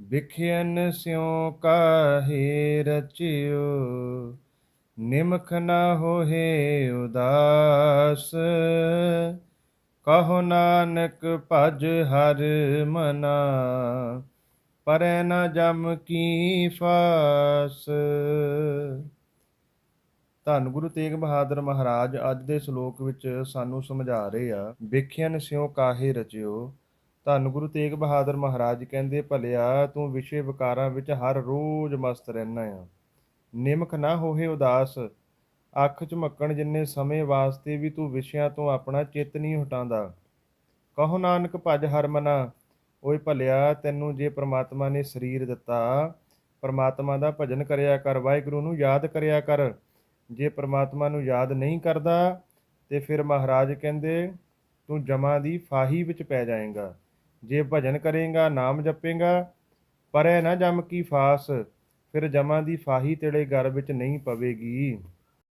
ਵਿਖਿਆਨ ਸਿਉ ਕਾਹੇ ਰਚਿਓ, ਨਿਮਖ ਨਾ ਹੋਏ ਉਦਾਸ। ਕਹੋ ਨਾਨਕ ਭਜ ਹਰ ਮਨਾ, ਪਰੈ ਨ ਜਮ ਕੀ ਫਾਸ। ਧੰਨ ਗੁਰੂ ਤੇਗ ਬਹਾਦਰ ਮਹਾਰਾਜ, ਅੱਜ ਦੇ ਸ਼ਲੋਕ ਵਿੱਚ ਸਾਨੂੰ ਸਮਝਾ ਰਹੇ ਆ ਵਿਖਿਆਨ ਸਿਉ ਕਾਹੇ ਰਚਿਓ ਧੰਨ ਗੁਰੂ ਤੇਗ ਬਹਾਦਰ ਮਹਾਰਾਜ ਕਹਿੰਦੇ, ਭਲਿਆ, ਤੂੰ ਵਿਸ਼ੇ ਵਿਕਾਰਾਂ ਵਿੱਚ ਹਰ ਰੋਜ਼ ਮਸਤ ਰਹਿਣਾ ਆ। ਨਿਮਖ ਨਾ ਹੋਏ ਉਦਾਸ। ਅੱਖ ਝਮਕਣ ਜਿੰਨੇ ਸਮੇਂ ਵਾਸਤੇ ਵੀ ਤੂੰ ਵਿਸ਼ਿਆਂ ਤੋਂ ਆਪਣਾ ਚਿੱਤ ਨਹੀਂ ਹਟਾਉਂਦਾ। ਕਹੋ ਨਾਨਕ, ਭਜ ਹਰਮਨਾ ਓਏ ਭਲਿਆ, ਤੈਨੂੰ ਜੇ ਪ੍ਰਮਾਤਮਾ ਨੇ ਸਰੀਰ ਦਿੱਤਾ, ਪ੍ਰਮਾਤਮਾ ਦਾ ਭਜਨ ਕਰਿਆ ਕਰ, ਵਾਹਿਗੁਰੂ ਨੂੰ ਯਾਦ ਕਰਿਆ ਕਰ। ਜੇ ਪ੍ਰਮਾਤਮਾ ਨੂੰ ਯਾਦ ਨਹੀਂ ਕਰਦਾ, ਤੇ ਫਿਰ ਮਹਾਰਾਜ ਕਹਿੰਦੇ, ਤੂੰ ਜਮਾਂ ਦੀ ਫਾਹੀ ਵਿੱਚ ਪੈ ਜਾਏਗਾ। ਜੇ ਭਜਨ ਕਰੇਗਾ, ਨਾਮ ਜਪੇਗਾ, ਪਰੈ ਨਾ ਜਮ ਕੀ ਫਾਸ, ਫਿਰ ਜਮਾਂ ਦੀ ਫਾਹੀ ਤੇਰੇ ਘਰ ਵਿੱਚ ਨਹੀਂ ਪਵੇਗੀ।